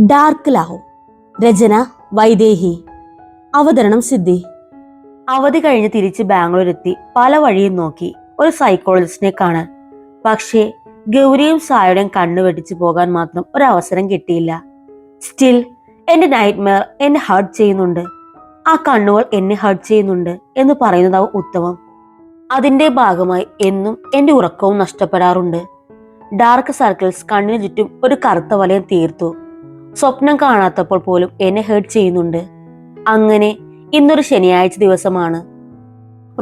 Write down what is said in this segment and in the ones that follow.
Dark ലാഹോ രചന വൈദേഹി അവതരണം സിദ്ധി. അവധി കഴിഞ്ഞ് തിരിച്ച് ബാംഗ്ലൂർ എത്തി പല വഴിയും നോക്കി ഒരു സൈക്കോളജിസ്റ്റിനെ കാണാൻ. പക്ഷേ ഗൗരിയും സായുടെയും കണ്ണു വെട്ടിച്ചു പോകാൻ മാത്രം ഒരു അവസരം കിട്ടിയില്ല. സ്റ്റിൽ എന്റെ നൈറ്റ്മെയർ എന്നെ ഹർട്ട് ചെയ്യുന്നുണ്ട്. ആ കണ്ണുകൾ എന്നെ ഹർട്ട് ചെയ്യുന്നുണ്ട് എന്ന് പറയുന്നതാവും ഉത്തമം. അതിന്റെ ഭാഗമായി എന്നും എന്റെ ഉറക്കവും നഷ്ടപ്പെടാറുണ്ട്. ഡാർക്ക് സർക്കിൾസ് കണ്ണിന് ചുറ്റും ഒരു കറുത്ത വലയം തീർത്തു. സ്വപ്നം കാണാത്തപ്പോൾ പോലും എന്നെ ഹേർട്ട് ചെയ്യുന്നുണ്ട്. അങ്ങനെ ഇന്നൊരു ശനിയാഴ്ച ദിവസമാണ്.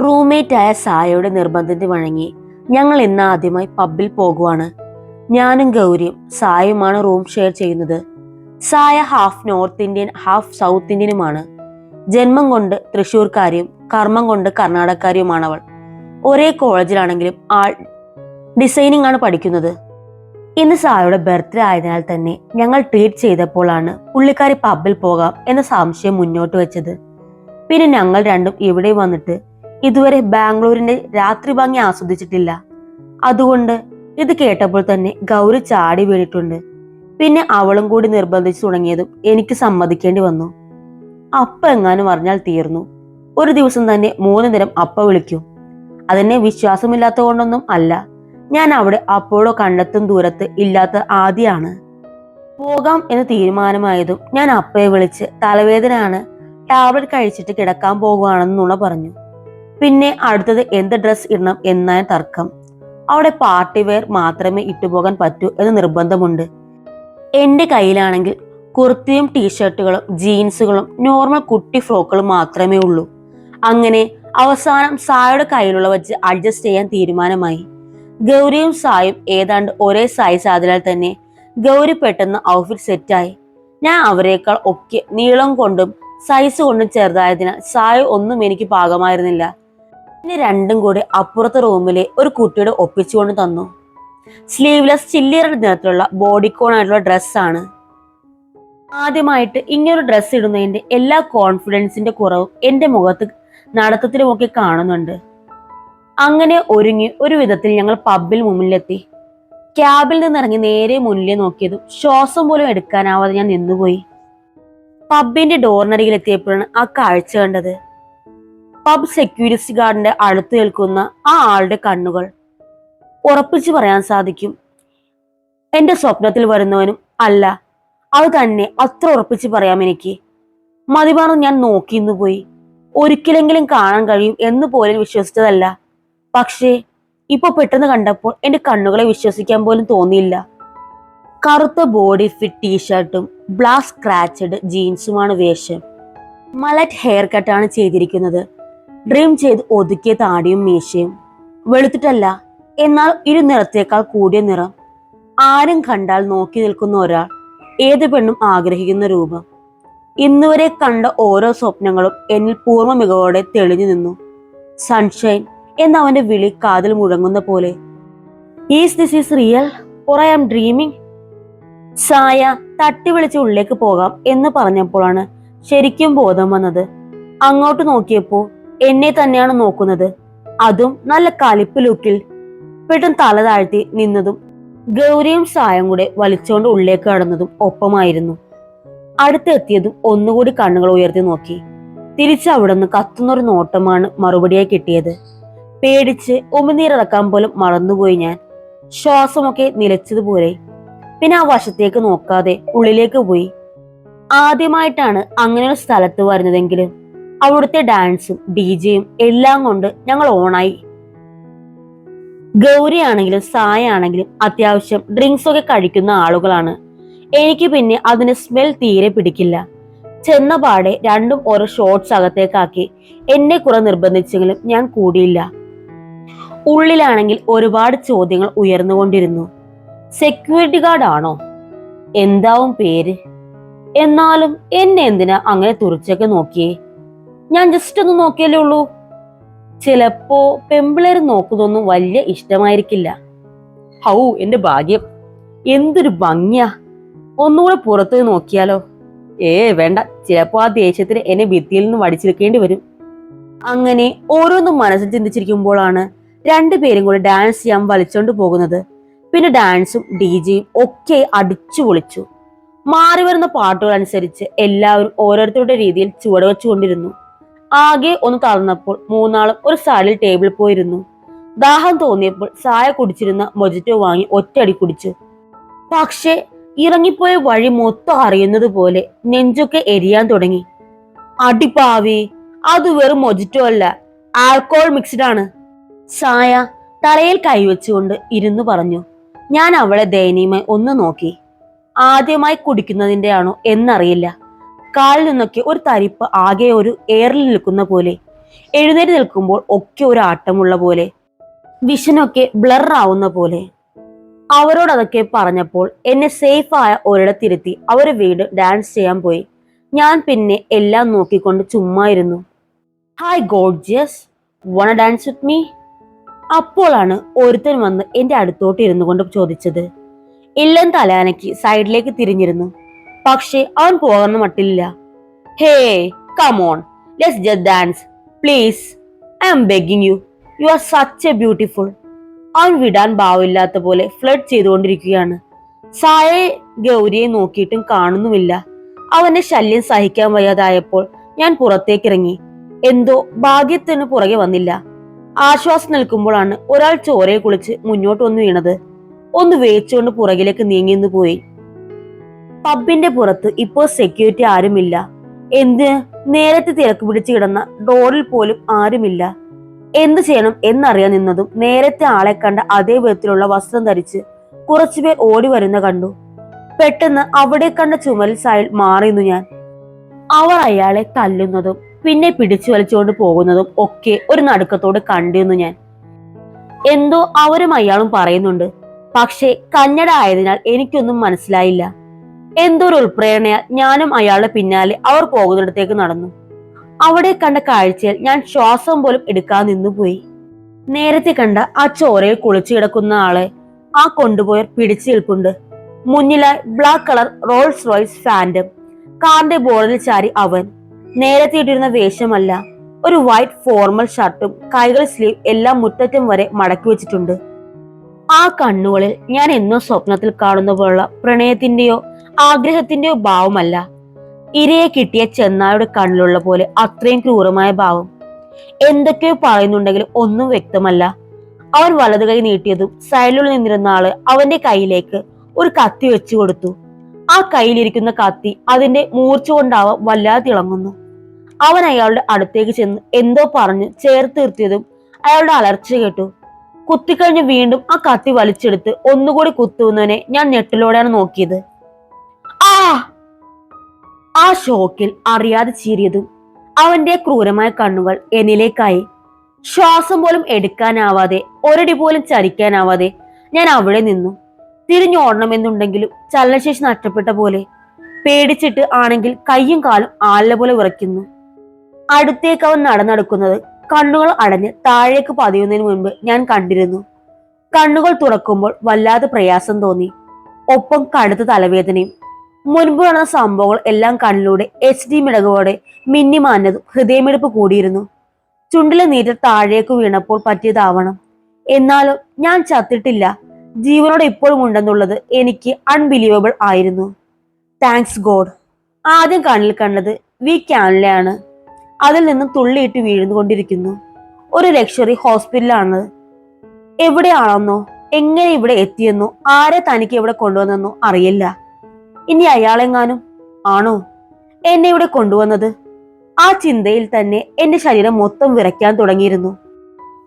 റൂംമേറ്റ് ആയ സായയുടെ നിർബന്ധത്തിന് വഴങ്ങി ഞങ്ങൾ ഇന്ന് ആദ്യമായി പബ്ബിൽ പോകുവാണ്. ഞാനും ഗൗരിയും സായുമാണ് റൂം ഷെയർ ചെയ്യുന്നത്. Saya half north Indian half south ഇന്ത്യനുമാണ് ജന്മം കൊണ്ട് തൃശ്ശൂർക്കാരിയും കർമ്മം കൊണ്ട് കർണാടകക്കാരിയുമാണവൾ. ഒരേ കോളേജിലാണെങ്കിലും ആൾ ഡിസൈനിങ് ആണ് പഠിക്കുന്നത്. ഇന്ന് സാറയുടെ ബർത്ത്ഡേ ആയതിനാൽ തന്നെ ഞങ്ങൾ ട്രീറ്റ് ചെയ്തപ്പോഴാണ് പുള്ളിക്കാരി പബ്ബിൽ പോകാം എന്ന സംശയം മുന്നോട്ട് വെച്ചത്. പിന്നെ ഞങ്ങൾ രണ്ടും ഇവിടെ വന്നിട്ട് ഇതുവരെ ബാംഗ്ലൂരിന്റെ രാത്രി ഭംഗി ആസ്വദിച്ചിട്ടില്ല. അതുകൊണ്ട് ഇത് കേട്ടപ്പോൾ തന്നെ ഗൗരി ചാടി വീണിട്ടുണ്ട്. പിന്നെ അവളും കൂടി നിർബന്ധിച്ചു തുടങ്ങിയതും എനിക്ക് സമ്മതിക്കേണ്ടി വന്നു. അപ്പ എങ്ങാനും പറഞ്ഞാൽ തീർന്നു. ഒരു ദിവസം തന്നെ മൂന്ന് നേരം അപ്പ വിളിക്കും. അതെന്നെ വിശ്വാസമില്ലാത്ത കൊണ്ടൊന്നും അല്ല. ഞാൻ അവിടെ അപ്പോഴോ കണ്ടെത്തും ദൂരത്ത് ഇല്ലാത്ത ആദ്യമാണ് പോകാം എന്ന് തീരുമാനമായതും ഞാൻ അപ്പയെ വിളിച്ച് തലവേദനയാണ് ടാബ്ലറ്റ് കഴിച്ചിട്ട് കിടക്കാൻ പോകുകയാണെന്നുള്ള പറഞ്ഞു. പിന്നെ അടുത്തത് എന്ത് ഡ്രസ് ഇടണം എന്നാണ് തർക്കം. അവിടെ പാർട്ടി വെയർ മാത്രമേ ഇട്ടുപോകാൻ പറ്റൂ എന്ന് നിർബന്ധമുണ്ട്. എന്റെ കയ്യിലാണെങ്കിൽ കുർത്തിയും ടീഷർട്ടുകളും ജീൻസുകളും നോർമൽ കുട്ടി ഫ്രോക്കുകളും മാത്രമേ ഉള്ളൂ. അങ്ങനെ അവസാനം സായുടെ കയ്യിലുള്ള വെച്ച് അഡ്ജസ്റ്റ് ചെയ്യാൻ തീരുമാനമായി. ഗൗരിയും സായും ഏതാണ്ട് ഒരേ സൈസ് ആയതിനാൽ തന്നെ ഗൗരി പെട്ടെന്ന് ഔട്ട്ഫിറ്റ് സെറ്റായി ഞാൻ അവരെക്കാൾ ഒക്കെ നീളം കൊണ്ടും സൈസ് കൊണ്ടും ചെറുതായതിനാൽ സായ ഒന്നും എനിക്ക് പാകമായിരുന്നില്ല. പിന്നെ രണ്ടും കൂടി അപ്പുറത്തെ റൂമിലെ ഒരു കുട്ടിയുടെ ഒപ്പിച്ചുകൊണ്ട് തന്നു. സ്ലീവ്ലെസ് ചില്ലിയറുടെ നിറത്തിലുള്ള ബോഡിക്കോൺ ആയിട്ടുള്ള ഡ്രസ്സാണ് ആദ്യമായിട്ട് ഇങ്ങനൊരു ഡ്രസ്സ് ഇടുന്നതിന്റെ എല്ലാ കോൺഫിഡൻസിന്റെ കുറവും എന്റെ മുഖത്ത് നടത്തത്തിലുമൊക്കെ കാണുന്നുണ്ട്. അങ്ങനെ ഒരുങ്ങി ഒരു വിധത്തിൽ ഞങ്ങൾ പബ്ബിൽ മുമ്പിലെത്തി ക്യാബിൽ നിന്നിറങ്ങി നേരെ മുന്നിലെ നോക്കിയതും ശ്വാസം പോലും എടുക്കാനാവാതെ ഞാൻ നിന്നുപോയി. പബ്ബിന്റെ ഡോറിനരികിൽ എത്തിയപ്പോഴാണ് ആ കാഴ്ച കണ്ടത്. പബ് സെക്യൂരിറ്റി ഗാർഡിന്റെ അടുത്ത് നിൽക്കുന്ന ആ ആളുടെ കണ്ണുകൾ. ഉറപ്പിച്ചു പറയാൻ സാധിക്കും എന്റെ സ്വപ്നത്തിൽ വരുന്നവനും അല്ല. അത് തന്നെ അത്ര ഉറപ്പിച്ച് പറയാം എനിക്ക്. മതിമറന്ന് ഞാൻ നോക്കി പോയി ഒരിക്കലെങ്കിലും കാണാൻ കഴിയും എന്ന് പോലും വിശ്വസിച്ചതല്ല. പക്ഷേ ഇപ്പൊ പെട്ടെന്ന് കണ്ടപ്പോൾ എന്റെ കണ്ണുകളെ വിശ്വസിക്കാൻ പോലും തോന്നിയില്ല. കറുത്ത ബോഡി ഫിറ്റ് ടീഷർട്ടും ബ്ലാക്ക് സ്ക്രാച്ചഡ് ജീൻസുമാണ് വേഷം. മലറ്റ് ഹെയർ കട്ടാണ് ചെയ്തിരിക്കുന്നത്. ഡ്രീം ചെയ്ത് ഒതുക്കിയ താടിയും മീശയും. വെളുത്തിട്ടല്ല എന്നാൽ ഇരു നിറത്തേക്കാൾ കൂടിയ നിറം. ആരും കണ്ടാൽ നോക്കി നിൽക്കുന്ന ഒരാൾ ഏത് പെണ്ണും ആഗ്രഹിക്കുന്ന രൂപം. ഇന്നുവരെ കണ്ട ഓരോ സ്വപ്നങ്ങളും എന്നിൽ പൂർണ മികവോടെ തെളിഞ്ഞു നിന്നു. സൺഷൈൻ എന്ന അവന്റെ വിളി കാതിൽ മുഴങ്ങുന്ന പോലെ. Is this is real or I am dreaming Saya തട്ടി വിളിച്ച് ഉള്ളിലേക്ക് പോകാം എന്ന് പറഞ്ഞപ്പോഴാണ് ശരിക്കും ബോധം വന്നത്. അങ്ങോട്ട് നോക്കിയപ്പോൾ എന്നെ തന്നെയാണ് നോക്കുന്നത്. അതും നല്ല കലിപ്പ് ലുക്കിൽ പെട്ടെന്ന് തല താഴ്ത്തി നിന്നതും ഗൗരിയും സായം കൂടെ വലിച്ചുകൊണ്ട് ഉള്ളിലേക്ക് കടന്നതും ഒപ്പമായിരുന്നു. അടുത്തെത്തിയതും ഒന്നുകൂടി കണ്ണുകൾ ഉയർത്തി നോക്കി. തിരിച്ച് അവിടെ നിന്ന് കത്തുന്നൊരു നോട്ടമാണ് മറുപടിയായി കിട്ടിയത്. പേടിച്ച് ഉമിനീരിറക്കാൻ പോലും മറന്നുപോയി ഞാൻ. ശ്വാസമൊക്കെ നിലച്ചതുപോലെ. പിന്നെ ആ വശത്തേക്ക് നോക്കാതെ ഉള്ളിലേക്ക് പോയി. ആദ്യമായിട്ടാണ് അങ്ങനെ ഒരു സ്ഥലത്ത് വരുന്നതെങ്കിലും. അവിടുത്തെ ഡാൻസും ഡിജയും എല്ലാം കൊണ്ട് ഞങ്ങൾ ഓണായി. ഗൗരി ആണെങ്കിലും സായ ആണെങ്കിലും അത്യാവശ്യം ഡ്രിങ്ക്സ് ഒക്കെ കഴിക്കുന്ന ആളുകളാണ്. എനിക്ക് പിന്നെ അതിന് സ്മെൽ തീരെ പിടിക്കില്ല. ചെന്ന പാടെ രണ്ടും ഓരോ ഷോർട്സ് അകത്തേക്കാക്കി എന്നെ കുറെ നിർബന്ധിച്ചെങ്കിലും ഞാൻ കൂടിയില്ല. ഉള്ളിലാണെങ്കിൽ ഒരുപാട് ചോദ്യങ്ങൾ ഉയർന്നുകൊണ്ടിരുന്നു. സെക്യൂരിറ്റി ഗാർഡ് ആണോ? എന്താവും പേര്? എന്നാലും എന്നെ എന്തിനാ അങ്ങനെ തുറച്ചൊക്കെ നോക്കിയേ? ഞാൻ ജസ്റ്റ് ഒന്ന് നോക്കിയല്ലേ ഉള്ളൂ. ചിലപ്പോ പെമ്പിളേർ നോക്കുന്നൊന്നും വലിയ ഇഷ്ടമായിരിക്കില്ല. ഹൗ എന്റെ ഭാഗ്യം. എന്തൊരു ഭംഗിയാ. ഒന്നുകൂടെ പുറത്ത് നോക്കിയാലോ? ഏ വേണ്ട. ചിലപ്പോ ആ ദേഷ്യത്തിന് എന്നെ ഭിത്തിയിൽ നിന്ന് വടിച്ചെടുക്കേണ്ടി വരും. അങ്ങനെ ഓരോന്നും മനസ്സിൽ ചിന്തിച്ചിരിക്കുമ്പോഴാണ് രണ്ടുപേരും കൂടി ഡാൻസ് ചെയ്യാൻ വലിച്ചോണ്ട് പോകുന്നത്. പിന്നെ ഡാൻസും ഡി ജിയും ഒക്കെ അടിച്ചു പൊളിച്ചു. മാറി വരുന്ന പാട്ടുകൾ അനുസരിച്ച് എല്ലാവരും ഓരോരുത്തരുടെ രീതിയിൽ ചുവട് വെച്ചുകൊണ്ടിരുന്നു. ആകെ ഒന്ന് തളർന്നപ്പോൾ മൂന്നാളും ഒരു സൈഡിൽ ടേബിളിൽ പോയിരുന്നു. ദാഹം തോന്നിയപ്പോൾ ചായ കുടിച്ചിരുന്ന മൊജിറ്റോ വാങ്ങി ഒറ്റയടി കുടിച്ചു. പക്ഷേ ഇറങ്ങിപ്പോയ വഴി മൊത്തം അറിയുന്നത് പോലെ നെഞ്ചൊക്കെ എരിയാൻ തുടങ്ങി. അടിപ്പാവി അത് വെറും മൊജിറ്റോ അല്ല ആൽക്കോഹോൾ മിക്സ്ഡ് ആണ്. സായ തലയിൽ കൈവച്ചുകൊണ്ട് ഇരുന്നു പറഞ്ഞു ഞാൻ അവളെ ദയനീയമായി ഒന്ന് നോക്കി. ആദ്യമായി കുടിക്കുന്നതിന്റെയാണോ എന്നറിയില്ല. കാലിൽ നിന്നൊക്കെ ഒരു തരിപ്പ് ആകെ ഒരു എയറിൽ നിൽക്കുന്ന പോലെ. എഴുന്നേറ്റ് നിൽക്കുമ്പോൾ ഒക്കെ ഒരു ആട്ടമുള്ള പോലെ. വിഷനൊക്കെ ബ്ലർ ആവുന്ന പോലെ. അവരോടതൊക്കെ പറഞ്ഞപ്പോൾ എന്നെ സേഫായ ഒരിടത്തിരുത്തി അവരെ വീട് ഡാൻസ് ചെയ്യാൻ പോയി. ഞാൻ പിന്നെ എല്ലാം നോക്കിക്കൊണ്ട് ചുമ്മാ ഇരുന്നു. Hi gorgeous wanna dance with me അപ്പോഴാണ് ഒരുത്തൻ വന്ന് എന്റെ അടുത്തോട്ട് ഇരുന്നു കൊണ്ട് ചോദിച്ചത്. ഇല്ലൻ തലാനയ്ക്ക് സൈഡിലേക്ക് തിരിഞ്ഞിരുന്നു. പക്ഷേ അവൻ പോകുന്ന മട്ടില്ല. Hey come on let's just dance please I am begging you you are such a beautiful അവൻ വിടാൻ ഭാവമില്ലാത്ത പോലെ ഫ്ലഡ് ചെയ്തുകൊണ്ടിരിക്കുകയാണ്. സായെ ഗൗരിയെ നോക്കിയിട്ടും കാണുന്നുമില്ല. അവന്റെ ശല്യം സഹിക്കാൻ വയ്യാതായപ്പോൾ ഞാൻ പുറത്തേക്കിറങ്ങി. എന്തോ ഭാഗ്യത്തിന് പുറകെ വന്നില്ല. ആശ്വാസം നിൽക്കുമ്പോഴാണ് ഒരാൾ ചോരയെ കുളിച്ച് മുന്നോട്ട് വന്ന് വീണത്. ഒന്ന് വേച്ചുകൊണ്ട് പുറകിലേക്ക് നീങ്ങിന്ന് പോയി. പബ്ബിന്റെ പുറത്ത് ഇപ്പോൾ സെക്യൂരിറ്റി ആരുമില്ല. എന്ത്? നേരത്തെ തിരക്ക് പിടിച്ചു കിടന്ന ഡോറിൽ പോലും ആരുമില്ല. എന്ത് ചെയ്യണം എന്നറിയാൻ നിന്നതും നേരത്തെ ആളെ കണ്ട അതേ വിധത്തിലുള്ള വസ്ത്രം ധരിച്ച് കുറച്ചുപേർ ഓടി വരുന്ന കണ്ടു. പെട്ടെന്ന് അവിടെ കണ്ട ചുമൽ സായൽ മാറിന്നു ഞാൻ. അവർ അയാളെ തല്ലുന്നതും പിന്നെ പിടിച്ചു വലിച്ചുകൊണ്ട് പോകുന്നതും ഒക്കെ ഒരു നടുക്കത്തോട് കണ്ടിരുന്നു ഞാൻ. എന്തോ അവരും അയാളും പറയുന്നുണ്ട്. പക്ഷേ കന്നഡ ആയതിനാൽ എനിക്കൊന്നും മനസ്സിലായില്ല. എന്തോ ഒരു ഉൾപ്രേരണയാൽ ഞാനും അയാളുടെ പിന്നാലെ അവർ പോകുന്നിടത്തേക്ക് നടന്നു. അവിടെ കണ്ട കാഴ്ചയിൽ ഞാൻ ശ്വാസം പോലും എടുക്കാൻ നിന്നുപോയി നേരത്തെ കണ്ട ആ ചോരയിൽ കുളിച്ചു കിടക്കുന്ന ആളെ ആ കൊണ്ടുപോയർ പിടിച്ചു നിൽപ്പുണ്ട്. മുന്നിലായി black colour Rolls Royce phantom കാറിന്റെ ബോർഡിൽ ചാരി അവൻ. നേരത്തെ ഇട്ടിരുന്ന വേഷമല്ല. ഒരു വൈറ്റ് ഫോർമൽ ഷർട്ടും കൈകൾ സ്ലീവ് എല്ലാം മുറ്ററ്റം വരെ മടക്കി വെച്ചിട്ടുണ്ട്. ആ കണ്ണുകളിൽ ഞാൻ എന്നോ സ്വപ്നത്തിൽ കാണുന്ന പോലുള്ള പ്രണയത്തിന്റെയോ ആഗ്രഹത്തിന്റെയോ ഭാവമല്ല. ഇരയെ കിട്ടിയ ചെന്നായുടെ കണ്ണിലുള്ള പോലെ അത്രയും ക്രൂരമായ ഭാവം. എന്തൊക്കെയോ പറയുന്നുണ്ടെങ്കിലും ഒന്നും വ്യക്തമല്ല. അവൻ വലതു കൈ നീട്ടിയതും സൈഡിൽ നിന്നിരുന്ന ആൾ അവന്റെ കയ്യിലേക്ക് ഒരു കത്തി വെച്ചു കൊടുത്തു. ആ കയ്യിലിരിക്കുന്ന കത്തി അതിന്റെ മൂർച്ച കൊണ്ടാവാം വല്ലാതെ തിളങ്ങുന്നു അവൻ അയാളുടെ അടുത്തേക്ക് ചെന്ന് എന്തോ പറഞ്ഞ് ചേർത്ത് നിർത്തിയതും അയാളുടെ അലർച്ച കേട്ടു. കുത്തിക്കഴിഞ്ഞ് വീണ്ടും ആ കത്തി വലിച്ചെടുത്ത് ഒന്നുകൂടി കുത്തുന്നവനെ ഞാൻ ഞെട്ടിലൂടെയാണ് നോക്കിയത്. ആ! ആ ഷോക്കിൽ അറിയാതെ ചീറിയതും അവന്റെ ക്രൂരമായ കണ്ണുകൾ എന്നിലേക്കായി. ശ്വാസം പോലും എടുക്കാനാവാതെ ഒരടി പോലും ചരിക്കാനാവാതെ ഞാൻ അവിടെ നിന്നു. തിരിഞ്ഞോടണമെന്നുണ്ടെങ്കിലും ചലനശേഷി നഷ്ടപ്പെട്ട പോലെ പേടിച്ചിട്ട് ആണെങ്കിൽ കയ്യും കാലും ആലിലെ പോലെ വിറയ്ക്കുന്നു. അടുത്തേക്ക് അവൻ നടന്നെടുക്കുന്നത് കണ്ണുകൾ അടഞ്ഞ് താഴേക്ക് പതിയുന്നതിന് മുൻപ് ഞാൻ കണ്ടിരുന്നു. കണ്ണുകൾ തുറക്കുമ്പോൾ വല്ലാതെ പ്രയാസം തോന്നി. ഒപ്പം കടുത്ത തലവേദനയും. മുൻപ് നടന്ന സംഭവങ്ങൾ എല്ലാം കണ്ണിലൂടെ എച്ച് ഡി മിടകോടെ മിന്നിമാഞ്ഞതും ഹൃദയമിടിപ്പ് കൂടിയിരുന്നു. ചുണ്ടിലെ നീര് താഴേക്ക് വീണപ്പോൾ പറ്റിയതാവണം. എന്നാലും ഞാൻ ചത്തിട്ടില്ല. ജീവനോടെ ഇപ്പോഴും ഉണ്ടെന്നുള്ളത് എനിക്ക് അൺബിലീവബിൾ ആയിരുന്നു. താങ്ക്സ് ഗോഡ് ആദ്യം കണ്ണിൽ കണ്ടത് വി ക്യാനിലാണ് അതിൽ നിന്നും തുള്ളിയിട്ട് വീഴുന്നുകൊണ്ടിരിക്കുന്നു. ഒരു ലക്ഷറി ഹോസ്പിറ്റലാണ് എവിടെയാണെന്നോ എങ്ങനെ ഇവിടെ എത്തിയെന്നോ ആരെ തനിക്ക് ഇവിടെ കൊണ്ടുവന്നെന്നോ അറിയില്ല. ഇനി അയാളെങ്ങാനും ആണോ എന്നെ ഇവിടെ കൊണ്ടുവന്നത്? ആ ചിന്തയിൽ തന്നെ എന്റെ ശരീരം മൊത്തം വിറയ്ക്കാൻ തുടങ്ങിയിരുന്നു.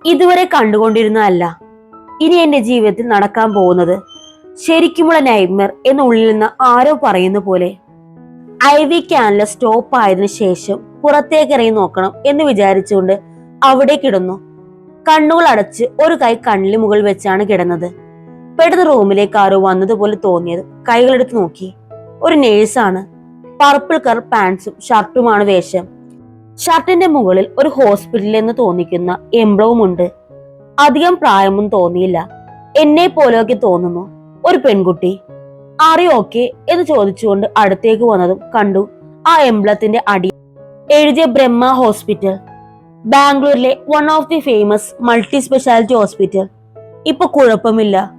ഇതുവരെ കണ്ടുകൊണ്ടിരുന്നതല്ല. ഇനി എന്റെ ജീവിതത്തിൽ നടക്കാൻ പോകുന്നത്? ശരിക്കുമുള്ള നൈമർ എന്നുള്ളിൽ നിന്ന് ആരോ പറയുന്ന പോലെ. ഐ വി ക്യാനിലെ സ്റ്റോപ്പ് ആയതിനു ശേഷം പുറത്തേക്ക് ഇറങ്ങി നോക്കണം എന്ന് വിചാരിച്ചുകൊണ്ട് അവിടെ കിടന്നു. കണ്ണുകൾ അടച്ച് ഒരു കൈ കണ്ണിന് മുകളിൽ വെച്ചാണ് കിടന്നത്. പെട്ടെന്ന് റൂമിലേക്ക് ആരോ വന്നതുപോലെ തോന്നിയത്. കൈകളെടുത്ത് നോക്കി. ഒരു നേഴ്സാണ് പർപ്പിൾ കളർ പാൻസും ഷർട്ടുമാണ് വേഷം. ഷർട്ടിന്റെ മുകളിൽ ഒരു ഹോസ്പിറ്റലിൽ എന്ന് തോന്നിക്കുന്ന എംബ്ലവും ഉണ്ട്. അധികം പ്രായമൊന്നും തോന്നിയില്ല. എന്നെ പോലെയൊക്കെ തോന്നുന്നു. ഒരു പെൺകുട്ടി. അറിയോക്കെ എന്ന് ചോദിച്ചുകൊണ്ട് അടുത്തേക്ക് വന്നതും കണ്ടു ആ എംബ്ലത്തിന്റെ അടി. എഴുതിയ ബ്രഹ്മ ഹോസ്പിറ്റൽ. ബാംഗ്ലൂരിലെ one of the famous multi speciality hospital ഇപ്പൊ കുഴപ്പമില്ല.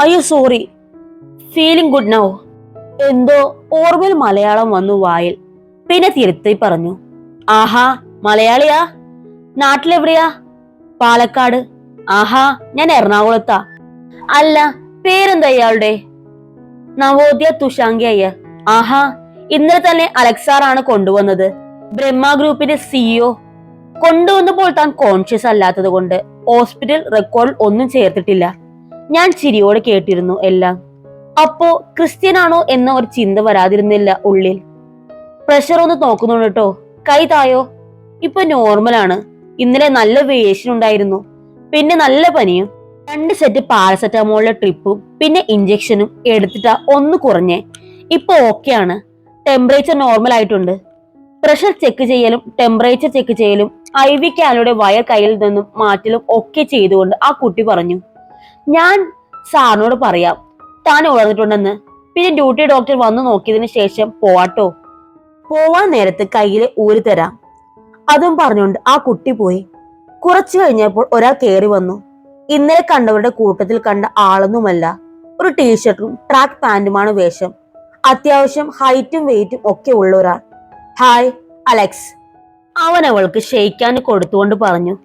അയ്യോ സോറി. ഫീലിംഗ് ഗുഡ് നൗ എന്തോ ഓർമ്മയിൽ മലയാളം വന്നു വായിൽ. പിന്നെ തിരുത്തി പറഞ്ഞു. ആഹാ മലയാളിയാ. നാട്ടിലെവിടെയാ? പാലക്കാട്. ആഹാ ഞാൻ എറണാകുളത്താ. അല്ല പേരെന്താ ഇയാളുടെ? നവോദയ തുഷാങ്കി അയ്യർ. ആഹാ ഇന്നലെ തന്നെ അലക്സാറാണ് കൊണ്ടുവന്നത്. ബ്രഹ്മ ഗ്രൂപ്പിന്റെ സിഇഒ കൊണ്ടുവന്നപ്പോൾ താൻ കോൺഷ്യസ് അല്ലാത്തത് കൊണ്ട് ഹോസ്പിറ്റൽ റെക്കോർഡ് ഒന്നും ചേർത്തിട്ടില്ല. ഞാൻ ചിരിയോടെ കേട്ടിരുന്നു എല്ലാം. അപ്പോ ക്രിസ്ത്യനാണോ എന്ന ഒരു ചിന്ത വരാതിരുന്നില്ല ഉള്ളിൽ. പ്രഷർ ഒന്ന് നോക്കുന്നുണ്ട് കേട്ടോ. കൈ തായോ? ഇപ്പൊ നോർമലാണ് ഇന്നലെ നല്ല വേഷൻ ഉണ്ടായിരുന്നു പിന്നെ നല്ല പനിയും രണ്ട് സെറ്റ് പാരസെറ്റമോളിലെ ട്രിപ്പും പിന്നെ ഇഞ്ചക്ഷനും എടുത്തിട്ടാ ഒന്ന് കുറഞ്ഞേ. ഇപ്പൊ ഓക്കെയാണ് ടെമ്പറേച്ചർ നോർമൽ ആയിട്ടുണ്ട്. പ്രഷർ ചെക്ക് ചെയ്യലും ടെമ്പറേച്ചർ ചെക്ക് ചെയ്യലും ഐ വി ക്യാനുടെ വയർ കയ്യിൽ നിന്നും മാറ്റലും ഒക്കെ ചെയ്തുകൊണ്ട് ആ കുട്ടി പറഞ്ഞു. ഞാൻ സാറിനോട് പറയാം താൻ ഉണർന്നിട്ടുണ്ടെന്ന്. പിന്നെ ഡ്യൂട്ടി ഡോക്ടർ വന്നു നോക്കിയതിന് ശേഷം പോവാട്ടോ. പോവാൻ നേരത്ത് കയ്യിലെ ഊരി തരാം. അതും പറഞ്ഞുകൊണ്ട് ആ കുട്ടി പോയി. കുറച്ചു കഴിഞ്ഞപ്പോൾ ഒരാൾ കയറി വന്നു. ഇന്നലെ കണ്ടവരുടെ കൂട്ടത്തിൽ കണ്ട ആളൊന്നുമല്ല. ഒരു ടീഷർട്ടും ട്രാക്ക് പാന്റുമാണ് വേഷം. അത്യാവശ്യം ഹൈറ്റും വെയിറ്റും ഒക്കെ ഉള്ള ഒരാൾ. Hi Alex. അവൻ അവൾക്ക് ഷെയ്ക്കാൻ കൊടുത്തുകൊണ്ട് പറഞ്ഞു.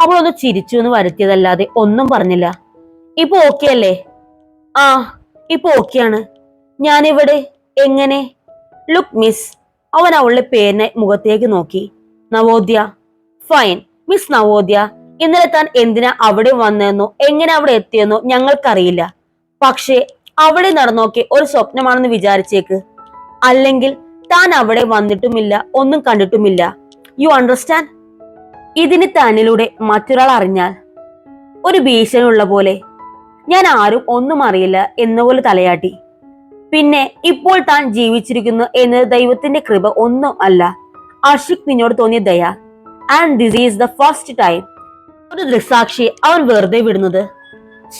അവൾ ഒന്ന് ചിരിച്ചു എന്ന് വരുത്തിയതല്ലാതെ ഒന്നും പറഞ്ഞില്ല. ഇപ്പൊ ഓക്കെ അല്ലേ? ആ ഇപ്പൊ ഓക്കെയാണ് ഞാനിവിടെ. എങ്ങനെ? ലുക്ക് മിസ് അവൻ അവളുടെ പേരിനെ മുഖത്തേക്ക് നോക്കി. നവോദ്യ ഫൈൻ മിസ് നവോദ്യ ഇന്നലെ താൻ എന്തിനാ അവിടെ വന്നെന്നോ എങ്ങനെ അവിടെ എത്തിയെന്നോ ഞങ്ങൾക്കറിയില്ല. പക്ഷേ അവിടെ നടന്നോക്കെ ഒരു സ്വപ്നമാണെന്ന് വിചാരിച്ചേക്ക്. അല്ലെങ്കിൽ താൻ അവിടെ വന്നിട്ടുമില്ല ഒന്നും കണ്ടിട്ടുമില്ല. യു അണ്ടർസ്റ്റാൻഡ് ഇതിന് തന്നിലൂടെ മറ്റൊരാൾ അറിഞ്ഞാൽ ഒരു ഭീഷണിയുള്ള പോലെ. ഞാൻ ആരും ഒന്നും അറിയില്ല എന്ന പോലെ തലയാട്ടി. പിന്നെ ഇപ്പോൾ താൻ ജീവിച്ചിരിക്കുന്നു എന്നത് ദൈവത്തിന്റെ കൃപ ഒന്നും അല്ല. അഷിക് നിന്നോട് തോന്നിയ ദയ. And this is the first time ഒരു ദൃക്സാക്ഷി അവൻ വെറുതെ വിടുന്നത്.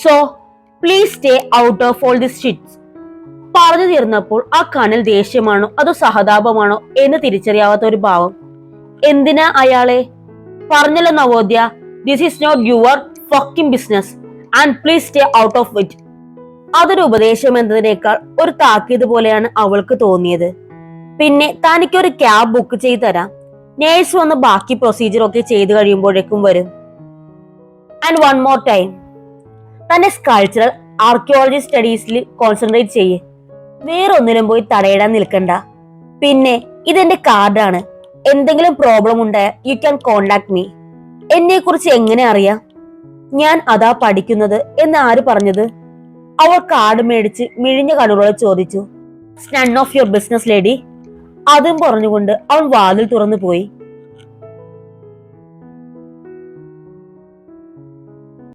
So please stay out of all this shits പറഞ്ഞു തീർന്നപ്പോൾ ആ കണ്ണിൽ ദേഷ്യമാണോ അതോ സഹതാപമാണോ എന്ന് തിരിച്ചറിയാവാത്ത ഒരു ഭാവം. എന്തിനാ അയാളെ? പറഞ്ഞല്ലോ Navodya this is not your fucking business and please stay out of it അതൊരു ഉപദേശം എന്നതിനേക്കാൾ ഒരു താക്കീത് പോലെയാണ് അവൾക്ക് തോന്നിയത്. പിന്നെ തനിക്കൊരു ക്യാബ് ബുക്ക് ചെയ്ത് തരാം. നേഴ്സ് വന്ന് ബാക്കി പ്രൊസീജിയർ ഒക്കെ ചെയ്ത് കഴിയുമ്പോഴേക്കും വരും. ആൻഡ് വൺ മോർ ടൈം തന്നെ സ്കൾച്ചറൽ ആർക്കിയോളജി സ്റ്റഡീസിൽ കോൺസെൻട്രേറ്റ് ചെയ്യേ. വേറൊന്നിനും പോയി തടയിടാൻ നിൽക്കണ്ട. പിന്നെ ഇതെന്റെ കാർഡാണ് എന്തെങ്കിലും പ്രോബ്ലം ഉണ്ടായാൽ യു ക്യാൻ കോണ്ടാക്ട് മീ എന്നെ കുറിച്ച് എങ്ങനെ അറിയാം? ഞാൻ അതാ പഠിക്കുന്നത് എന്ന് ആര് പറഞ്ഞത്? അവൾ കാർഡ് മേടിച്ച് മിഴിഞ്ഞ കണ്ണുകളോട് ചോദിച്ചു. None of your business lady അതും പറഞ്ഞുകൊണ്ട് അവൻ വാതിൽ തുറന്നു പോയി.